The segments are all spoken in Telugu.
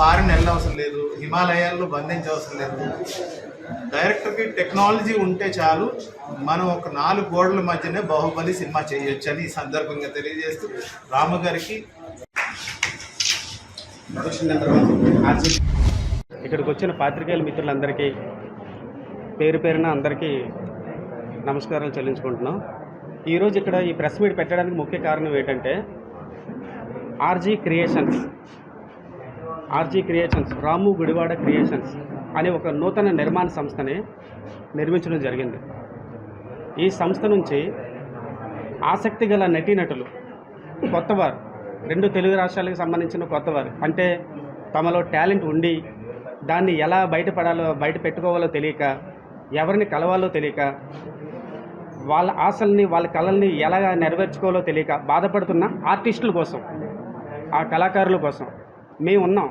ఫారిన్ వెళ్ళవసరం లేదు హిమాలయాల్లో బంధించవసరం లేదు. డైరెక్టర్కి టెక్నాలజీ ఉంటే చాలు మనం ఒక నాలుగు గోడల మధ్యనే బాహుబలి సినిమా చేయొచ్చు అని ఈ సందర్భంగా తెలియజేస్తూ రాము గారికి ఇక్కడికి వచ్చిన పాత్రికేయుల మిత్రులందరికీ పేరు పేరున అందరికీ నమస్కారాలు చెల్లించుకుంటున్నాం. ఈరోజు ఇక్కడ ఈ ప్రెస్ మీట్ పెట్టడానికి ముఖ్య కారణం ఏంటంటే RG creations. RG creations Ramu Gudivada creations అనే ఒక నూతన నిర్మాణ సంస్థని నిర్మించడం జరిగింది. ఈ సంస్థ నుంచి ఆసక్తి గల నటీనటులు కొత్తవారు రెండు తెలుగు రాష్ట్రాలకు సంబంధించిన కొత్తవారు అంటే తమలో టాలెంట్ ఉండి దాన్ని ఎలా బయటపడాలో బయట పెట్టుకోవాలో తెలియక ఎవరిని కలవాలో తెలియక వాళ్ళ ఆశల్ని వాళ్ళ కళల్ని ఎలా నెరవేర్చుకోవాలో తెలియక బాధపడుతున్న ఆర్టిస్టుల కోసం ఆ కళాకారుల కోసం మేము ఉన్నాం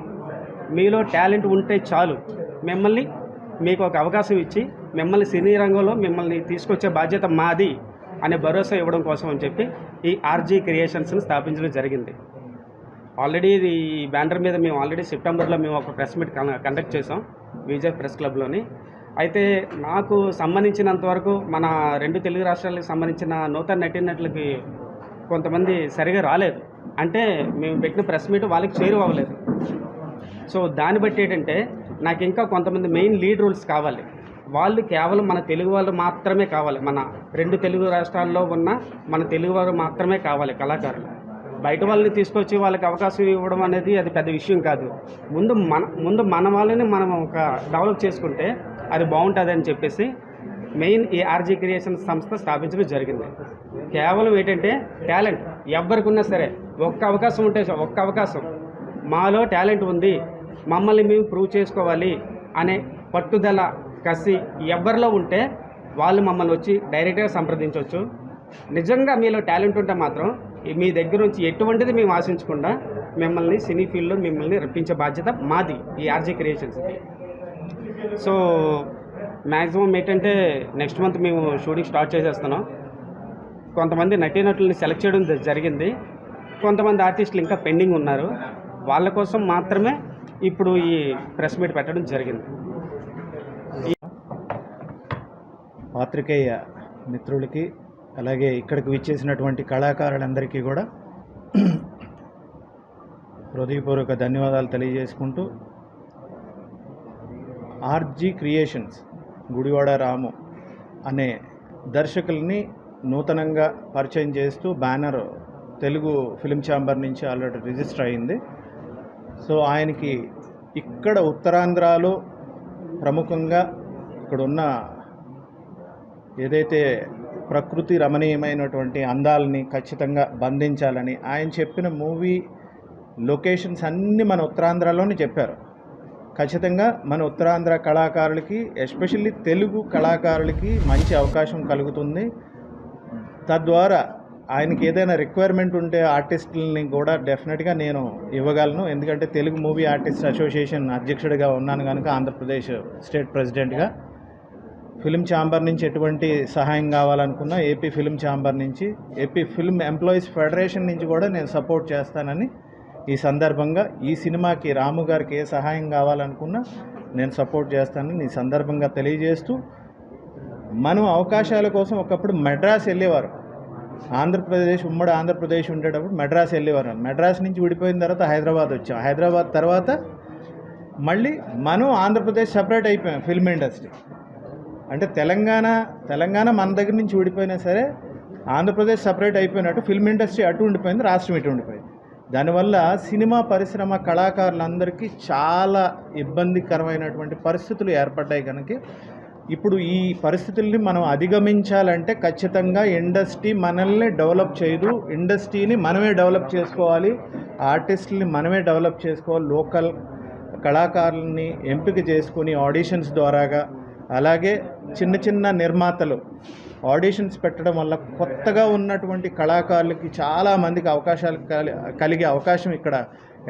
మీలో టాలెంట్ ఉంటే చాలు. మిమ్మల్ని మీకు ఒక అవకాశం ఇచ్చి మిమ్మల్ని సినీ రంగంలో మిమ్మల్ని తీసుకొచ్చే బాధ్యత మాది అనే భరోసా ఇవ్వడం కోసం అని చెప్పి ఈ ఆర్జీ క్రియేషన్స్ని స్థాపించడం జరిగింది. ఆల్రెడీ ఇది ఈ బ్యానర్ మీద మేము ఆల్రెడీ సెప్టెంబర్లో మేము ఒక ప్రెస్ మీట్ కండక్ట్ చేసాం విజయ్ ప్రెస్ క్లబ్లోని. అయితే నాకు సంబంధించినంత వరకు మన రెండు తెలుగు రాష్ట్రాలకు సంబంధించిన నూతన నటీనటులకి కొంతమంది సరిగా రాలేదు. అంటే మేము పెట్టిన ప్రెస్ మీట్ వాళ్ళకి చేరువ అవ్వలేదు. సో దాన్ని బట్టి ఏంటంటే నాకు ఇంకా కొంతమంది మెయిన్ లీడ్ రోల్స్ కావాలి. వాళ్ళు కేవలం మన తెలుగు వాళ్ళు మాత్రమే కావాలి. మన రెండు తెలుగు రాష్ట్రాల్లో ఉన్న మన తెలుగు వారు మాత్రమే కావాలి కళాకారులు. బయట వాళ్ళని తీసుకొచ్చి వాళ్ళకి అవకాశం ఇవ్వడం అనేది అది పెద్ద విషయం కాదు. ముందు మన ముందు మన వాళ్ళని మనం ఒక డెవలప్ చేసుకుంటే అది బాగుంటుంది అని చెప్పేసి మెయిన్ ఈ ఆర్జీ క్రియేషన్ సంస్థ స్థాపించడం జరిగింది. కేవలం ఏంటంటే టాలెంట్. ఎవరికి సరే ఒక్క అవకాశం ఉంటే ఒక్క అవకాశం. మాలో టాలెంట్ ఉంది మమ్మల్ని మేము ప్రూవ్ చేసుకోవాలి అనే పట్టుదల కసి ఎవరిలో ఉంటే వాళ్ళు మమ్మల్ని వచ్చి డైరెక్ట్గా సంప్రదించవచ్చు నిజంగా మీలో టాలెంట్ ఉంటే మాత్రం మీ దగ్గర నుంచి ఎటువంటిది మేము ఆశించకుండా మిమ్మల్ని సినీ ఫీల్డ్లో మిమ్మల్ని రప్పించే బాధ్యత మాది ఈ ఆర్జీ క్రియేషన్స్ది సో మ్యాక్సిమం ఏంటంటే నెక్స్ట్ మంత్ మేము షూటింగ్ స్టార్ట్ చేసేస్తున్నాం. కొంతమంది నటీనటుల్ని సెలెక్ట్ చేయడం జరిగింది. కొంతమంది ఆర్టిస్టులు ఇంకా పెండింగ్ ఉన్నారు. వాళ్ళ కోసం మాత్రమే ఇప్పుడు ఈ ప్రెస్ మీట్ పెట్టడం జరిగింది. పాత్రికేయ మిత్రులకి అలాగే ఇక్కడికి విచ్చేసినటువంటి కళాకారులందరికీ కూడా హృదయపూర్వక ధన్యవాదాలు తెలియజేసుకుంటూ ఆర్జీ క్రియేషన్స్ గుడివాడ రాము అనే దర్శకుల్ని నూతనంగా పరిచయం చేస్తూ బ్యానర్ తెలుగు ఫిలిం ఛాంబర్ నుంచి ఆల్రెడీ రిజిస్టర్ అయింది. సో ఆయనకి ఇక్కడ ఉత్తరాంధ్రలో ప్రముఖంగా ఇక్కడ ఉన్న ఏదైతే ప్రకృతి రమణీయమైనటువంటి అందాలని ఖచ్చితంగా బంధించాలని ఆయన చెప్పిన మూవీ లొకేషన్స్ అన్నీ మన ఉత్తరాంధ్రలోనే చెప్పారు. ఖచ్చితంగా మన ఉత్తరాంధ్ర కళాకారులకి ఎస్పెషల్లీ తెలుగు కళాకారులకి మంచి అవకాశం కలుగుతుంది. తద్వారా ఆయనకి ఏదైనా రిక్వైర్మెంట్ ఉంటే ఆర్టిస్టులని కూడా డెఫినెట్గా నేను ఇవ్వగలను. ఎందుకంటే తెలుగు మూవీ ఆర్టిస్ట్ అసోసియేషన్ అధ్యక్షుడిగా ఉన్నాను కనుక ఆంధ్రప్రదేశ్ స్టేట్ ప్రెసిడెంట్గా ఫిలిం ఛాంబర్ నుంచి ఎటువంటి సహాయం కావాలనుకున్నా ఏపీ ఫిలిం ఛాంబర్ నుంచి ఏపీ ఫిల్మ్ ఎంప్లాయీస్ ఫెడరేషన్ నుంచి కూడా నేను సపోర్ట్ చేస్తానని ఈ సందర్భంగా ఈ సినిమాకి రాము గారికి ఏ సహాయం కావాలనుకున్నా నేను సపోర్ట్ చేస్తానని ఈ సందర్భంగా తెలియజేస్తూ మనం అవకాశాల కోసం ఒకప్పుడు మెడ్రాస్ వెళ్ళేవారు. ఆంధ్రప్రదేశ్ ఉమ్మడి ఆంధ్రప్రదేశ్ ఉండేటప్పుడు మెడ్రాస్ వెళ్ళేవారు. మెడ్రాస్ నుంచి విడిపోయిన తర్వాత హైదరాబాద్ వచ్చాం. హైదరాబాద్ తర్వాత మళ్ళీ మనం ఆంధ్రప్రదేశ్ సపరేట్ అయిపోయాం ఫిల్మ్ ఇండస్ట్రీ అంటే తెలంగాణ తెలంగాణ మన దగ్గర నుంచి విడిపోయినా సరే ఆంధ్రప్రదేశ్ సపరేట్ అయిపోయినట్టు ఫిల్మ్ ఇండస్ట్రీ అటు ఉండిపోయింది రాష్ట్రం ఇటు ఉండిపోయింది. దానివల్ల సినిమా పరిశ్రమ కళాకారులందరికీ చాలా ఇబ్బందికరమైనటువంటి పరిస్థితులు ఏర్పడ్డాయి కనుక ఇప్పుడు ఈ పరిస్థితుల్ని మనం అధిగమించాలంటే ఖచ్చితంగా ఇండస్ట్రీ మనల్ని డెవలప్ చేయదు. ఇండస్ట్రీని మనమే డెవలప్ చేసుకోవాలి. ఆర్టిస్టుల్ని మనమే డెవలప్ చేసుకోవాలి. లోకల్ కళాకారుల్ని ఎంపిక చేసుకుని ఆడిషన్స్ ద్వారాగా అలాగే చిన్న చిన్న నిర్మాతలు ఆడిషన్స్ పెట్టడం వల్ల కొత్తగా ఉన్నటువంటి కళాకారులకి చాలామందికి అవకాశాలు కలి కలిగే అవకాశం ఇక్కడ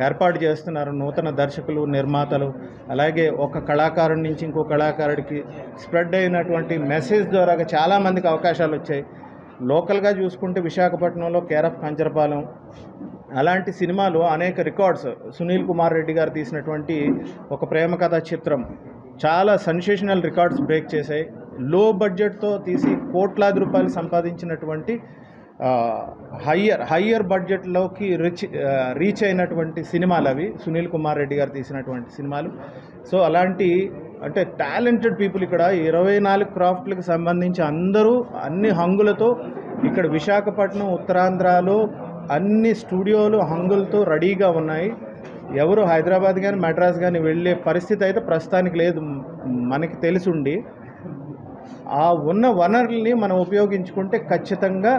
ఏర్పాటు చేస్తున్నారు. నూతన దర్శకులు నిర్మాతలు అలాగే ఒక కళాకారుడి నుంచి ఇంకో కళాకారుడికి స్ప్రెడ్ అయినటువంటి మెసేజ్ ద్వారా చాలామందికి అవకాశాలు వచ్చాయి. లోకల్గా చూసుకుంటే విశాఖపట్నంలో కేరఫ్ కంచరపాలెం అలాంటి సినిమాలు అనేక రికార్డ్స్ సునీల్ కుమార్ రెడ్డి గారు తీసినటువంటి ఒక ప్రేమ కథ చిత్రం. చాలా సెన్సేషనల్ రికార్డ్స్ బ్రేక్ చేశాయి. లో బడ్జెట్తో తీసి కోట్లాది రూపాయలు సంపాదించినటువంటి హయ్యర్ హయ్యర్ బడ్జెట్లోకి రిచ్ రీచ్ అయినటువంటి సినిమాలు అవి. సునీల్ కుమార్ రెడ్డి గారు తీసినటువంటి సినిమాలు. సో అలాంటి అంటే టాలెంటెడ్ పీపుల్ ఇక్కడ. ఇరవై నాలుగు క్రాఫ్ట్లకు సంబంధించి అందరూ అన్ని హంగులతో ఇక్కడ విశాఖపట్నం ఉత్తరాంధ్రలో అన్ని స్టూడియోలు హంగులతో రెడీగా ఉన్నాయి. ఎవరు హైదరాబాద్ కానీ మద్రాస్ కానీ వెళ్ళే పరిస్థితి అయితే ప్రస్తుతానికి లేదు. మనకి మనకి తెలిసుండి ఆ ఉన్న వనరుల్ని మనం ఉపయోగించుకుంటే ఖచ్చితంగా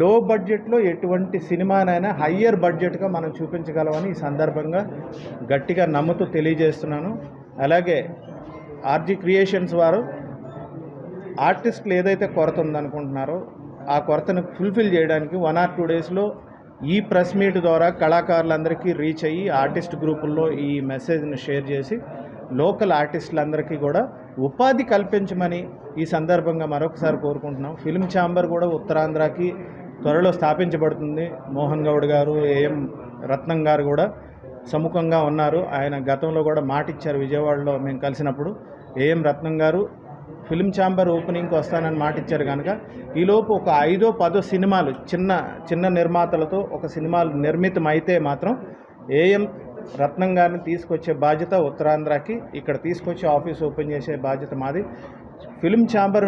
లో బడ్జెట్లో ఎటువంటి సినిమానైనా హయ్యర్ బడ్జెట్గా మనం చూపించగలమని ఈ సందర్భంగా గట్టిగా నమ్ముతూ తెలియజేస్తున్నాను. అలాగే ఆర్జీ క్రియేషన్స్ వారు ఆర్టిస్టులు ఏదైతే కొరత ఉందనుకుంటున్నారో ఆ కొరతను ఫుల్ఫిల్ చేయడానికి వన్ ఆర్ టూ డేస్లో ఈ ప్రెస్ మీట్ ద్వారా కళాకారులందరికీ రీచ్ అయ్యి ఆర్టిస్ట్ గ్రూపుల్లో ఈ మెసేజ్ని షేర్ చేసి లోకల్ ఆర్టిస్టులందరికీ కూడా ఉపాధి కల్పించమని ఈ సందర్భంగా మరొకసారి కోరుకుంటున్నాం. ఫిల్మ్ ఛాంబర్ కూడా ఉత్తరాంధ్రకి త్వరలో స్థాపించబడుతుంది. మోహన్ గౌడ్ గారు ఏఎం రత్నం గారు కూడా సముఖంగా ఉన్నారు. ఆయన గతంలో కూడా మాట ఇచ్చారు విజయవాడలో మేము కలిసినప్పుడు. ఏఎం రత్నం గారు ఫిల్మ్ ఛాంబర్ ఓపెనింగ్కి వస్తానని మాట ఇచ్చారు కనుక ఈలోపు ఒక ఐదో పదో సినిమాలు చిన్న చిన్న నిర్మాతలతో ఒక సినిమాలు నిర్మితం అయితే మాత్రం ఏఎం రత్నం గారిని తీసుకొచ్చే బాధ్యత ఉత్తరాంధ్రకి ఇక్కడ తీసుకొచ్చి ఆఫీస్ ఓపెన్ చేసే బాధ్యత మాది. Film chamber